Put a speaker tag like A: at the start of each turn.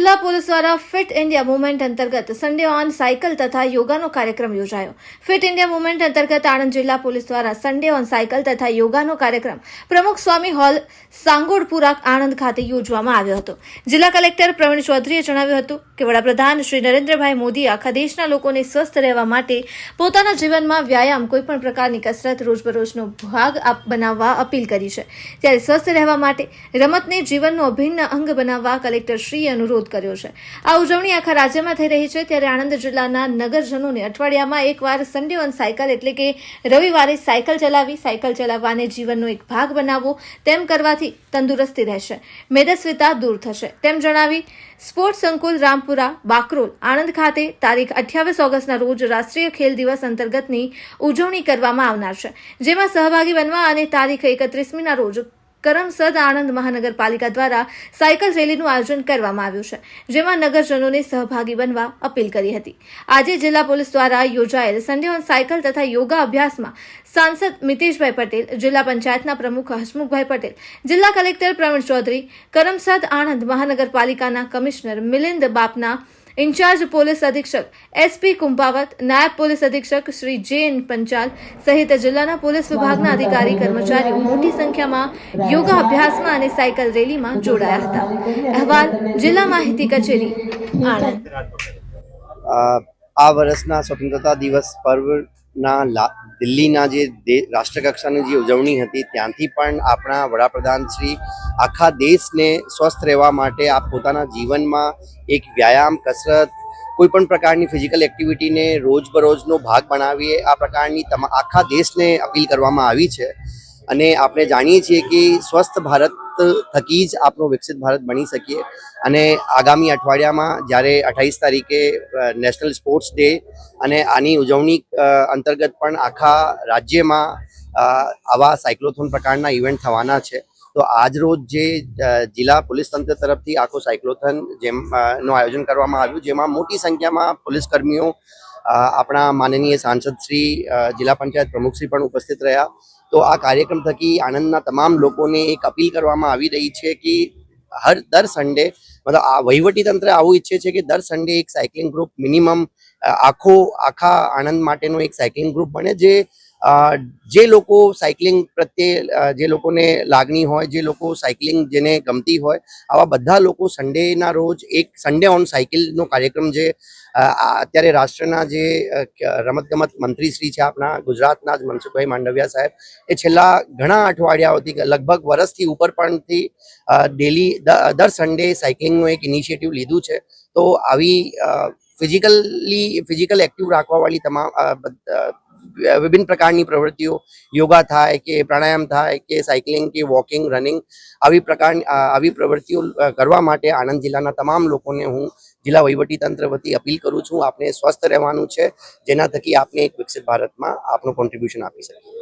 A: Police દ્વારા fit India movement અંતર્ગત Sunday on cycle તથા યોગાનો કાર્યક્રમ યોજાયો. ફિટ ઇન્ડિયા મુવમેન્ટ અંતર્ગત આણંદ જિલ્લા પોલીસ દ્વારા સન્ડે ઓન સાયકલ તથા યોગાનો કાર્યક્રમ પ્રમુખ સ્વામી હોલ સાંગોડપુરા આણંદ ખાતે યોજવામાં આવ્યો હતો. જિલ્લા કલેક્ટર પ્રવીણ ચૌધરીએ જણાવ્યું હતું કે વડાપ્રધાન શ્રી નરેન્દ્રભાઈ મોદીએ આખા દેશના લોકોને સ્વસ્થ રહેવા માટે પોતાના જીવનમાં વ્યાયામ કોઈપણ પ્રકારની કસરત રોજબરોજનો ભાગ બનાવવા અપીલ કરી છે. ત્યારે સ્વસ્થ રહેવા માટે રમતને જીવનનો અભિન્ન અંગ બનાવવા કલેક્ટરશ્રીએ અનુરોધ કર્યો છે. આ ઉજવણી આખા રાજ્યમાં થઈ રહી છે. ત્યારે આણંદ જિલ્લાના નગરજનોને અઠવાડિયામાં એકવાર સન્ડે ઓન સાયકલ એટલે કે રવિવારે સાયકલ ચલાવી, સાયકલ ચલાવવાને જીવનનો એક ભાગ બનાવવો તેમ કરવાથી તંદુરસ્તી રહેશે. મેદસ્વીતા દૂર થશે. તેમ જણાવી સ્પોર્ટ્સ સંકુલ રામપુરા, બાકરોલ, આણંદ ખાતે તારીખ અઠ્યાવીસ ઓગસ્ટના રોજ રાષ્ટ્રીય ખેલ દિવસ અંતર્ગતની ઉજવણી કરવામાં આવનાર છે. જેમાં સહભાગી બનવા અને તારીખ એકત્રીસમીના રોજ કરમસદ આણંદ મહાનગરપાલિકા દ્વારા સાયકલ રેલીનું આયોજન કરવામાં આવ્યું છે, જેમાં નગરજનોને સહભાગી બનવા અપીલ કરી હતી. આજે જિલ્લા પોલીસ દ્વારા યોજાયેલ સન્ડે ઓન સાયકલ તથા યોગા અભ્યાસમાં સાંસદ મિતેશભાઈ પટેલ, જિલ્લા પંચાયતના પ્રમુખ હસમુખભાઈ પટેલ, જિલ્લા કલેક્ટર પ્રવીણ ચૌધરી કરમસદ આણંદ મહાનગરપાલિકાના commissioner Milind Bapna in charge police અધિક્ષક એસપી કુંભાવત નાયબ પોલીસ અધિક્ષક શ્રી જે એન પંચાલ સહિત જિલ્લાના પોલીસ વિભાગના અધિકારી કર્મચારીઓ મોટી સંખ્યામાં યોગા અભ્યાસમાં અને સાયકલ રેલીમાં જોડાયા હતા. અહેવાલ, જિલ્લા માહિતી કચેરી, આણંદ.
B: આ વર્ષના સ્વતંત્રતા દિવસ પર્વના લા- દિલ્હીના જે રાષ્ટ્રકક્ષાની જે ઉજવણી હતી, ત્યાંથી પણ આપણા વડાપ્રધાન શ્રી આખા દેશને સ્વસ્થ રહેવા માટે આ પોતાના જીવનમાં એક વ્યાયામ, કસરત કોઈ પણ પ્રકારની ફિઝિકલ એક્ટિવિટીને રોજબરોજનો ભાગ બનાવીએ, આ પ્રકારની આખા દેશને અપીલ કરવામાં આવી છે. અને આપણે જાણીએ છીએ કે સ્વસ્થ ભારત થકી જ આપણો વિકસિત ભારત બની શકીએ. અને આગામી અઠવાડિયામાં જ્યારે અઠ્ઠાવીસ તારીખે નેશનલ સ્પોર્ટ્સ ડે અને આની ઉજવણી અંતર્ગત પણ આખા રાજ્યમાં આવા સાયક્લોથોન પ્રકારના ઇવેન્ટ થવાના છે. તો આજ રોજ જે જિલ્લા પોલીસ તંત્ર તરફથી આખો સાયક્લોથોન જેમ નું આયોજન કરવામાં આવ્યું, જેમાં મોટી સંખ્યામાં પોલીસ કર્મીઓ આપણા માનનીય સાંસદ શ્રી જિલ્લા પંચાયત પ્રમુખશ્રી પણ ઉપસ્થિત રહ્યા. તો આ કાર્યક્રમ થકી આણંદના તમામ લોકોને એક અપીલ કરવામાં આવી રહી છે કે હર દર સન્ડે મતલબ આ વહીવટી તંત્ર આવું ઈચ્છે છે કે દર સન્ડે એક સાયકલિંગ ગ્રુપ મિનિમમ આખો, આખા આણંદ માટેનો એક સાયકલિંગ ગ્રુપ બને જે જે લોકો સાયકલિંગ પ્રત્યે જે લોકોને લાગણી હોય, જે લોકો સાયકલિંગ જેને ગમતી હોય, આવા બધા લોકો સન્ડેના રોજ એક સન્ડે ઓન સાયકલનો કાર્યક્રમ જે અત્યારે રાષ્ટ્રના જે રમતગમત મંત્રી શ્રી છે આપણા ગુજરાતના જ મનસુખભાઈ માંડવિયા સાહેબ, એ છેલ્લા ઘણા અઠવાડિયાઓથી લગભગ વર્ષથી ઉપર પણથી ડેલી દર સન્ડે સાયકલિંગનું એક ઇનિશિયેટિવ લીધું છે. તો આવી ફિઝિકલી ફિઝિકલ એક્ટિવ રાખવાવાળી તમામ વિભિન્ન પ્રકારની પ્રવૃત્તિઓ, યોગા થાય કે પ્રાણાયામ થાય કે સાયકલિંગ કે વોકિંગ, રનિંગ, આવી પ્રકારની આવી પ્રવૃત્તિઓ કરવા માટે આણંદ જિલ્લાના તમામ લોકોને હું જિલ્લા વહીવટી તંત્ર વતી અપીલ કરું છું. આપને સ્વસ્થ રહેવાનું છે, જેના થકી આપને એક વિકસિત ભારતમાં આપનું કોન્ટ્રીબ્યુશન આપી શકીએ.